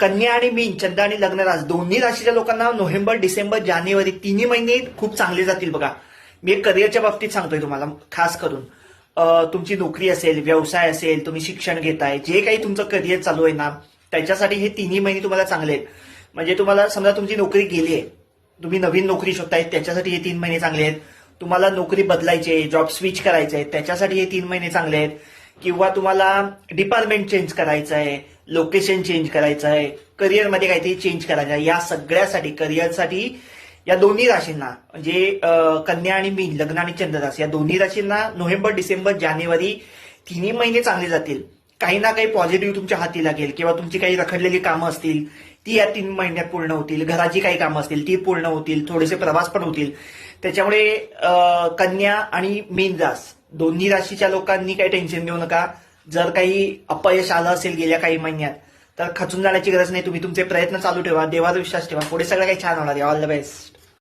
कन्या आणि मीन चंद्र आणि लग्नराज दोन्ही राशीच्या लोकांना नोव्हेंबर डिसेंबर जानेवारी तिन्ही महिने खूप चांगले जातील बघा. मी एक करिअरच्या बाबतीत सांगतोय तुम्हाला खास करून. तुमची नोकरी असेल व्यवसाय असेल तुम्ही शिक्षण घेताय जे काही तुमचं करिअर चालू आहे ना त्याच्यासाठी हे तिन्ही महिने तुम्हाला चांगले आहेत. म्हणजे तुम्हाला समजा तुमची नोकरी गेली आहे तुम्ही नवीन नोकरी शोधताय त्याच्यासाठी हे तीन महिने चांगले आहेत. तुम्हाला नोकरी बदलायची आहे जॉब स्विच करायचे आहे त्याच्यासाठी हे तीन महिने चांगले आहेत. किंवा तुम्हाला डिपार्टमेंट चेंज करायचं आहे लोकेशन चेंज करायचं आहे करिअरमध्ये काहीतरी चेंज करायचं आहे या सगळ्यासाठी करिअरसाठी या दोन्ही राशींना म्हणजे कन्या आणि मीन लग्न आणि चंद्ररास या दोन्ही राशींना नोव्हेंबर डिसेंबर जानेवारी तिन्ही महिने चांगले जातील. काही ना काही पॉझिटिव्ह तुमच्या हाती लागेल किंवा तुमची काही रखडलेली कामं असतील ती या तीन महिन्यात पूर्ण होतील घराची काही कामं असतील ती पूर्ण होतील थोडेसे प्रवास पण होतील. त्याच्यामुळे कन्या आणि मीन रास दोन्ही राशीच्या लोकांनी काही टेन्शन घेऊ नका. जर काही अपयश आलं असेल गेल्या काही महिन्यात तर खचून जाण्याची गरज नाही. तुम्ही तुमचे प्रयत्न चालू ठेवा देवावर विश्वास ठेवा. पुढे सगळं काही छान होणार. आहे ऑल द बेस्ट